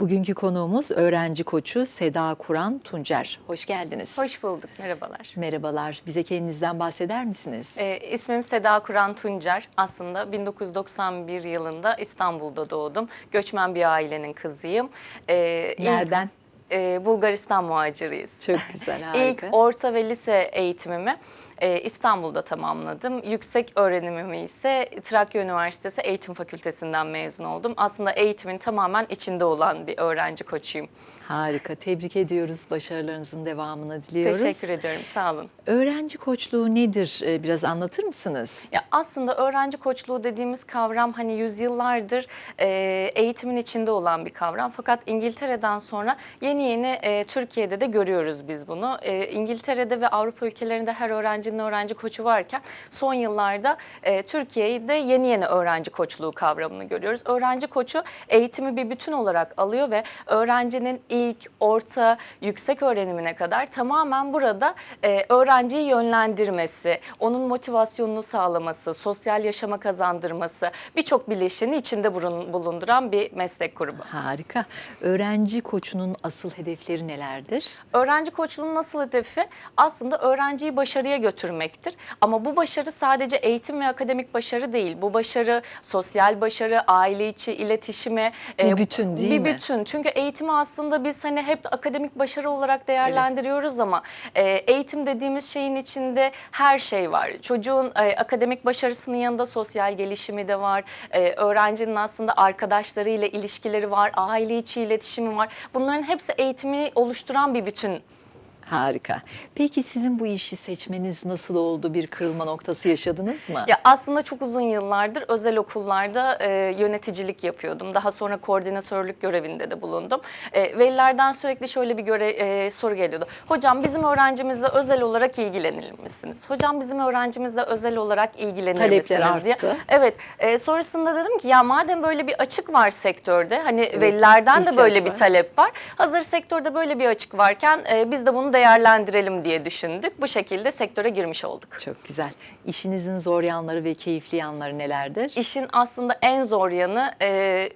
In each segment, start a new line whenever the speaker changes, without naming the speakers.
Bugünkü konuğumuz öğrenci koçu Seda Kuran Tuncer. Hoş geldiniz.
Hoş bulduk, merhabalar.
Merhabalar. Bize kendinizden bahseder misiniz?
Ee, ismim Seda Kur'an Tuncer. Aslında 1991 yılında İstanbul'da doğdum. Göçmen bir ailenin kızıyım. İlk,
Nereden?
E, Bulgaristan muhaciriyiz.
Çok güzel, harika.
İlk orta ve lise eğitimimi e, İstanbul'da tamamladım. Yüksek öğrenimimi ise Trakya Üniversitesi Eğitim Fakültesinden mezun oldum. Aslında eğitimin tamamen içinde olan bir öğrenci koçuyum.
Harika. Tebrik ediyoruz. Başarılarınızın devamını diliyoruz.
Teşekkür ediyorum, sağ olun.
Öğrenci koçluğu nedir? Ee, Biraz anlatır mısınız?
Ya aslında öğrenci koçluğu dediğimiz kavram hani yüzyıllardır e, eğitimin içinde olan bir kavram. Fakat İngiltere'den sonra yeni yeni e, Türkiye'de de görüyoruz biz bunu. E, İngiltere'de ve Avrupa ülkelerinde her öğrencinin öğrenci koçu varken son yıllarda e, Türkiye'de yeni yeni öğrenci koçluğu kavramını görüyoruz. Öğrenci koçu eğitimi bir bütün olarak alıyor ve öğrencinin ilk, orta, yüksek öğrenimine kadar tamamen burada e, öğrenciyi yönlendirmesi, onun motivasyonunu sağlaması, sosyal yaşama kazandırması, birçok bileşeni içinde bulunduran bir meslek grubu.
Harika. Öğrenci koçunun asıl hedefleri nelerdir?
Öğrenci koçluğunun asıl hedefi aslında öğrenciyi başarıya götürmektir. Ama bu başarı sadece eğitim ve akademik başarı değil. Bu başarı sosyal başarı, aile içi iletişime
Bir bütün değil
bir
mi?
bütün. Çünkü eğitimi aslında biz hani hep akademik başarı olarak değerlendiriyoruz ama e, eğitim dediğimiz şeyin içinde her şey var. Çocuğun e, akademik başarısının yanında sosyal gelişimi de var. E, öğrencinin aslında arkadaşlarıyla ilişkileri var, aile içi iletişimi var. Bunların hepsi eğitimi oluşturan bir bütün.
Harika. Peki sizin bu işi seçmeniz nasıl oldu? Bir kırılma noktası yaşadınız mı?
Ya aslında çok uzun yıllardır özel okullarda e, yöneticilik yapıyordum. Daha sonra koordinatörlük görevinde de bulundum. E, velilerden sürekli şöyle bir göre, e, soru geliyordu. Hocam bizim öğrencimizle özel olarak ilgilenir misiniz? Hocam bizim öğrencimizle özel olarak ilgilenir
Talepler
misiniz diye.
arttı.
Evet. e, sonrasında dedim ki ya madem böyle bir açık var sektörde hani velilerden de böyle bir
var.
talep var. Hazır sektörde böyle bir açık varken e, biz de bunu değerlendirelim diye düşündük. Bu şekilde sektöre girmiş olduk.
Çok güzel. İşinizin zor yanları ve keyifli yanları nelerdir?
İşin aslında en zor yanı e,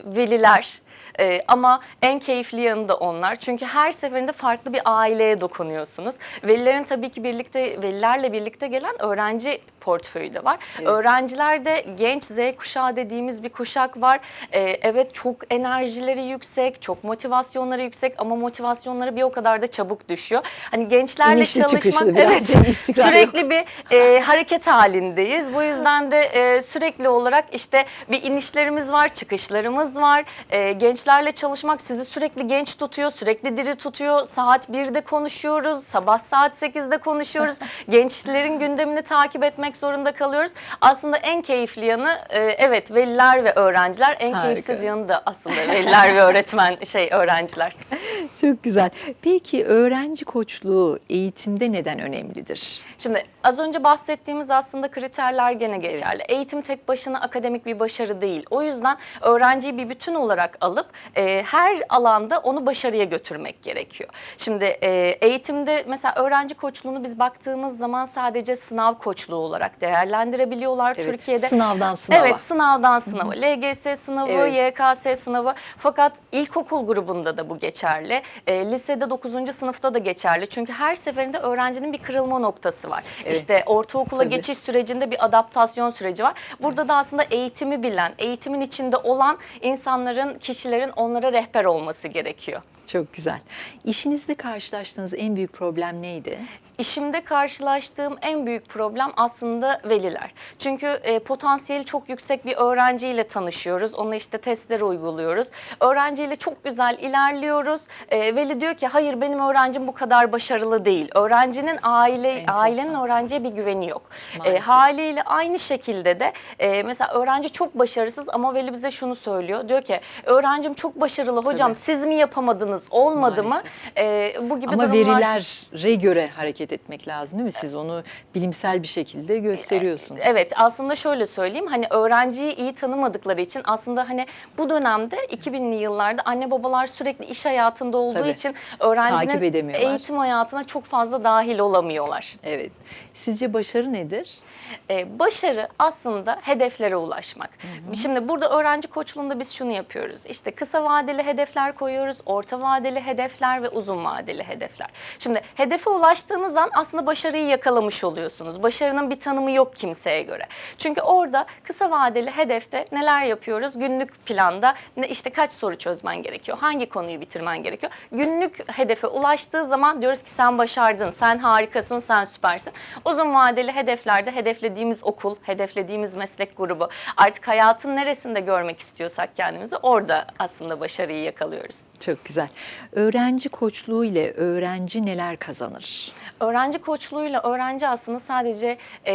veliler. E, ama en keyifli yanı da onlar. Çünkü her seferinde farklı bir aileye dokunuyorsunuz. Velilerin tabii ki birlikte velilerle birlikte gelen öğrenci portföyü de var.
Evet.
Öğrenciler de genç Z kuşağı dediğimiz bir kuşak var. E, evet çok enerjileri yüksek, çok motivasyonları yüksek ama motivasyonları bir o kadar da çabuk düşüyor. Hani gençlerle
İnişli
çalışmak evet sürekli bir e, hareket halindeyiz. Bu yüzden de e, sürekli olarak işte bir inişlerimiz var, çıkışlarımız var. E, gençlerle çalışmak sizi sürekli genç tutuyor, sürekli diri tutuyor. Saat 1'de konuşuyoruz, sabah saat 8'de konuşuyoruz. Gençlerin gündemini takip etmek zorunda kalıyoruz. Aslında en keyifli yanı e, evet veliler ve öğrenciler. En
Harika.
keyifsiz yanı da aslında veliler ve öğretmen şey öğrenciler.
Çok güzel. Peki öğrenci koçluğu eğitimde neden önemlidir?
Şimdi az önce bahsettiğimiz aslında kriterler gene geçerli. Eğitim tek başına akademik bir başarı değil. O yüzden öğrenciyi bir bütün olarak alıp e, her alanda onu başarıya götürmek gerekiyor. Şimdi e, eğitimde mesela öğrenci koçluğunu biz baktığımız zaman sadece sınav koçluğu olarak değerlendirebiliyorlar
Evet,
Türkiye'de.
sınavdan sınava.
Evet sınavdan sınava. LGS sınavı,
Evet.
YKS sınavı. Fakat ilkokul grubunda da bu geçerli. E, lisede 9. sınıfta da geçerli. Çünkü her seferinde öğrencinin bir kırılma noktası var.
Evet.
İşte ortaokula
Tabii.
geçiş sürecinde bir adaptasyon süreci var. Burada da aslında eğitimi bilen, eğitimin içinde olan insanların, kişilerin onlara rehber olması gerekiyor.
Çok güzel. İşinizde karşılaştığınız en büyük problem neydi?
İşimde karşılaştığım en büyük problem aslında veliler. Çünkü e, potansiyeli çok yüksek bir öğrenciyle tanışıyoruz. Ona işte testleri uyguluyoruz. Öğrenciyle çok güzel ilerliyoruz. E, veli diyor ki hayır benim öğrencim bu kadar başarılı değil. Öğrencinin aile
Enteresan.
ailenin öğrenciye bir güveni yok. E, haliyle aynı şekilde de e, mesela öğrenci çok başarısız ama veli bize şunu söylüyor. Diyor ki öğrencim çok başarılı hocam
Tabii.
siz mi yapamadınız olmadı mı? E, bu gibi
Ama
durumlar.
verilere göre hareket etmek lazım değil mi? Siz onu bilimsel bir şekilde gösteriyorsunuz.
Evet aslında şöyle söyleyeyim hani öğrenciyi iyi tanımadıkları için aslında hani bu dönemde 2000'li yıllarda anne babalar sürekli iş hayatında olduğu
Tabii.
için öğrencinin eğitim hayatına çok fazla dahil olamıyorlar.
Evet. Sizce başarı nedir?
Ee, başarı aslında hedeflere ulaşmak. Şimdi burada öğrenci koçluğunda biz şunu yapıyoruz. İşte kısa vadeli hedefler koyuyoruz, orta vadeli hedefler ve uzun vadeli hedefler. Şimdi hedefe ulaştığınız an aslında başarıyı yakalamış oluyorsunuz. Başarının bir tanımı yok kimseye göre. Çünkü orada kısa vadeli hedefte neler yapıyoruz? Günlük planda ne işte kaç soru çözmen gerekiyor? Hangi konuyu bitirmen gerekiyor? Günlük hedefe ulaştığı zaman diyoruz ki sen başardın, sen harikasın, sen süpersin. Uzun vadeli hedeflerde hedeflediğimiz okul, hedeflediğimiz meslek grubu artık hayatın neresinde görmek istiyorsak kendimizi orada aslında başarıyı yakalıyoruz.
Çok güzel. Öğrenci koçluğu ile öğrenci neler kazanır?
Öğrenci koçluğuyla öğrenci aslında sadece e,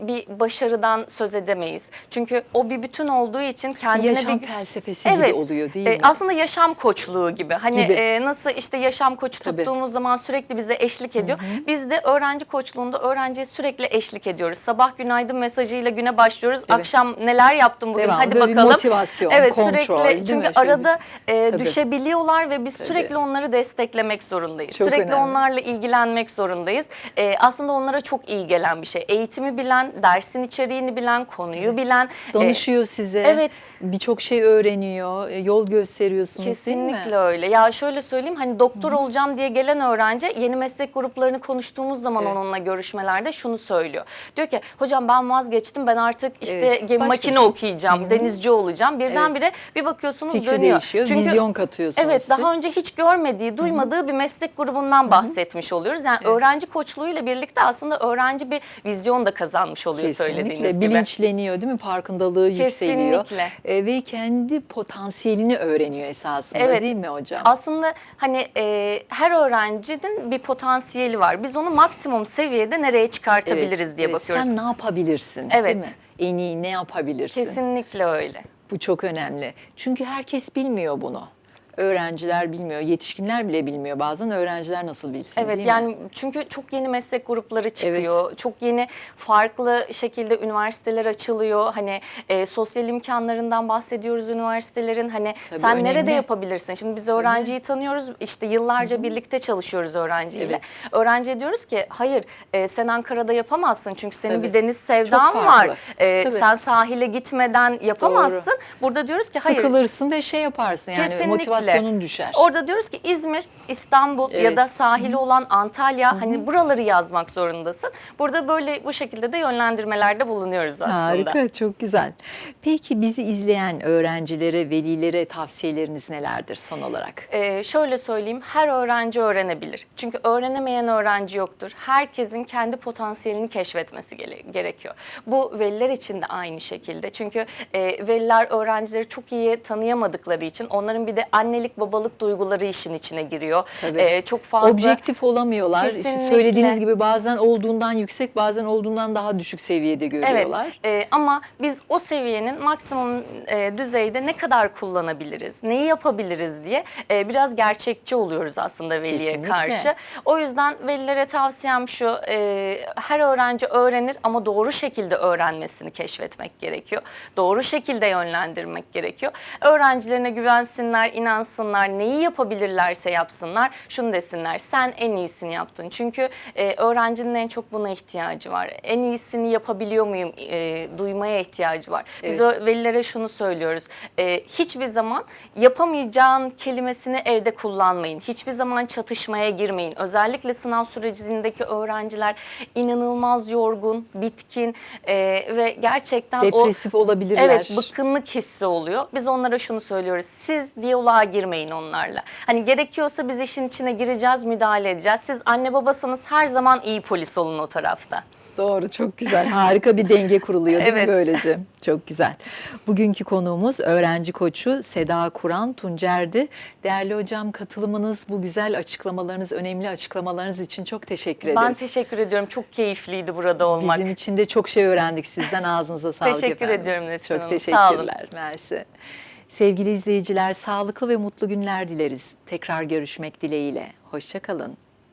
bir başarıdan söz edemeyiz. Çünkü o bir bütün olduğu için kendine
Yaşam
bir
felsefesi
Evet.
gibi oluyor değil
E,
mi?
aslında yaşam koçluğu gibi. Hani
Gibi.
e, nasıl işte yaşam koçu
Tabii.
tuttuğumuz zaman sürekli bize eşlik ediyor. Biz de öğrenci koçluğunda öğrenciye sürekli eşlik ediyoruz. Sabah günaydın mesajıyla güne başlıyoruz.
Evet.
Akşam neler yaptım bugün
Devamlı
hadi
böyle
bakalım.
motivasyon,
evet
kontrol,
sürekli çünkü arada e,
Tabii.
düşebiliyorlar ve biz
Tabii.
sürekli onları desteklemek zorundayız.
Çok
sürekli
önemli.
onlarla ilgilenmek zorundayız. E, aslında onlara çok iyi gelen bir şey. Eğitimi bilen, dersin içeriğini bilen, konuyu bilen. e,
Danışıyor size.
evet.
Birçok şey öğreniyor. e, Yol gösteriyorsunuz?
Kesinlikle öyle. Ya şöyle söyleyeyim hani doktor olacağım diye gelen öğrenci yeni meslek gruplarını konuştuğumuz zaman
Evet.
onunla görüşmelerde şunu söylüyor. Diyor ki hocam ben vazgeçtim ben artık işte
Evet,
gemi makine
şey.
okuyacağım, denizci olacağım. Birdenbire bir bakıyorsunuz
Fikri
dönüyor.
değişiyor, vizyon katıyorsunuz
Evet
siz.
Daha önce hiç görmediği, duymadığı bir meslek grubundan bahsetmiş oluyoruz. Yani öğrenci koçluğuyla birlikte aslında öğrenci bir vizyon da kazanmış oluyor söylediğiniz
Kesinlikle
gibi.
bilinçleniyor değil mi? Farkındalığı yükseliyor.
Kesinlikle.
E, ve kendi potansiyelini öğreniyor esasında
Evet.
değil mi hocam?
Aslında hani e, her öğrencinin bir potansiyeli var. Biz onu maksimum seviyede nereye çıkartabiliriz
Evet,
diye
evet.
bakıyoruz.
Sen ne yapabilirsin
Evet.
değil mi? En iyi ne yapabilirsin?
Kesinlikle öyle.
Bu çok önemli. Çünkü herkes bilmiyor bunu. Öğrenciler bilmiyor, yetişkinler bile bilmiyor. Bazen öğrenciler nasıl bilsin
Evet yani
mi?
çünkü çok yeni meslek grupları çıkıyor. Çok yeni farklı şekilde üniversiteler açılıyor. Hani e, sosyal imkanlarından bahsediyoruz üniversitelerin. Hani
Tabii,
sen
önemli.
nerede yapabilirsin? Şimdi biz öğrenciyi tanıyoruz. İşte yıllarca birlikte çalışıyoruz öğrenciyle.
Evet.
Öğrenciye diyoruz ki hayır e, sen Ankara'da yapamazsın. Çünkü senin
Tabii.
bir deniz sevdan var. E,
Tabii.
sen sahile gitmeden yapamazsın. Burada diyoruz ki hayır.
Sıkılırsın ve şey yaparsın yani
Kesinlikle.
Motivasyonun düşer.
Orada diyoruz ki İzmir, İstanbul ya
Evet.
da sahili olan Antalya hani buraları yazmak zorundasın. Burada böyle bu şekilde de yönlendirmelerde bulunuyoruz aslında.
Harika, çok güzel. Peki bizi izleyen öğrencilere, velilere tavsiyeleriniz nelerdir son olarak?
Ee, şöyle söyleyeyim, her öğrenci öğrenebilir. Çünkü öğrenemeyen öğrenci yoktur. Herkesin kendi potansiyelini keşfetmesi gele- gerekiyor. Bu veliler için de aynı şekilde. Çünkü e, veliler öğrencileri çok iyi tanıyamadıkları için onların bir de annelik babalık duyguları işin içine giriyor.
Tabii.
Ee, çok fazla
Objektif olamıyorlar. İşte
Kesinlikle.
söylediğiniz gibi bazen olduğundan yüksek, bazen olduğundan daha düşük seviyede görüyorlar.
Evet e, ama biz o seviyenin maksimum e, düzeyde ne kadar kullanabiliriz, neyi yapabiliriz diye e, biraz gerçekçi oluyoruz aslında veliye
Kesinlikle.
karşı. O yüzden velilere tavsiyem şu, e, her öğrenci öğrenir ama doğru şekilde öğrenmesini keşfetmek gerekiyor. Doğru şekilde yönlendirmek gerekiyor. Öğrencilerine güvensinler, inansınlar, neyi yapabilirlerse yapsınlar, şunu desinler, sen en iyisini yaptın. Çünkü e, öğrencinin en çok buna ihtiyacı var. En iyisini yapabiliyor muyum e, duymaya ihtiyacı var. Biz
Evet.
velilere şunu söylüyoruz. E, hiçbir zaman yapamayacağın kelimesini evde kullanmayın. Hiçbir zaman çatışmaya girmeyin. Özellikle sınav sürecindeki öğrenciler inanılmaz yorgun, bitkin e, ve gerçekten o
Depresif olabilirler.
Evet, bıkkınlık hissi oluyor. Biz onlara şunu söylüyoruz. Siz diyaloğa girmeyin onlarla. Hani gerekiyorsa biz işin içine gireceğiz, müdahale edeceğiz. Siz anne babasanız her zaman iyi polis olun o tarafta.
Doğru, çok güzel. Harika bir denge kuruluyor değil
Evet.
mi böylece? Çok güzel. Bugünkü konuğumuz öğrenci koçu Seda Kuran Tuncer'di. Değerli hocam katılımınız, bu güzel açıklamalarınız, önemli açıklamalarınız için çok teşekkür ederiz.
Ben teşekkür ediyorum. Çok keyifliydi burada olmak.
Bizim için de çok şey öğrendik sizden. Ağzınıza sağlık
Teşekkür
efendim.
ediyorum Nesrin
Çok
Hanım. Sağ olun.
teşekkürler. Mersi. Sevgili izleyiciler, sağlıklı ve mutlu günler dileriz. Tekrar görüşmek dileğiyle. Hoşçakalın.